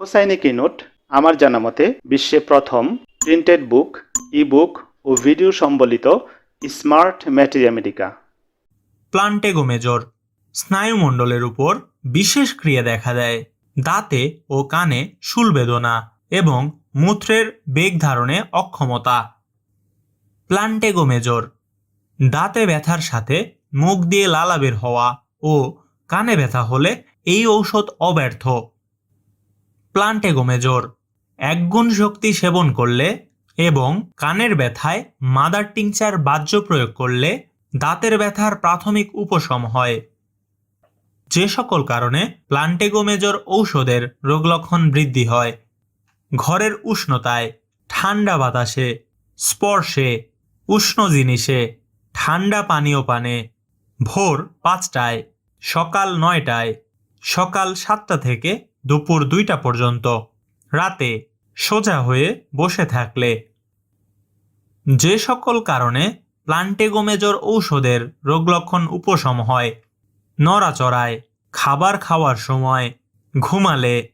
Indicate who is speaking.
Speaker 1: হোসাইনিকি note আমার জানা মতে বিশ্বে প্রথম প্রিন্টেড বুক ই বুক ও ভিডিও সম্বলিত স্মার্ট ম্যাটেরিয়া মেডিকা
Speaker 2: প্লান্টেগোমেজর স্নায়ুমণ্ডলের উপর বিশেষ ক্রিয়া দেখা দেয়, দাঁতে ও কানে শুল বেদনা এবং মূত্রের বেগ ধারণে অক্ষমতা। প্লান্টেগোমেজর দাঁতে ব্যথার সাথে মুখ দিয়ে লালা বের হওয়া ও কানে ব্যথা হলে এই ঔষধ অব্যর্থ। প্লান্টেগোমেজর একগুণ শক্তি সেবন করলে এবং কানের ব্যথায় মাদার টিংচার বাহ্য প্রয়োগ করলে দাঁতের ব্যথার প্রাথমিক উপশম হয়। যে সকল কারণে প্লান্টেগোমেজর ঔষধের রোগলক্ষণ বৃদ্ধি হয়। ঘরের উষ্ণতায় ঠান্ডা বাতাসে, স্পর্শে, উষ্ণ জিনিসে, ঠান্ডা পানীয় পানে, ভোর পাঁচটায়, সকাল নয়টায়, সকাল সাতটা থেকে দুপুর দুইটা পর্যন্ত। রাতে সোজা হয়ে বসে থাকলে। যে সকল কারণে প্লান্টেগোমেজর ঔষধের রোগলক্ষণ উপশম হয়। নড়াচড়ায়, খাবার খাওয়ার সময় ঘুমালে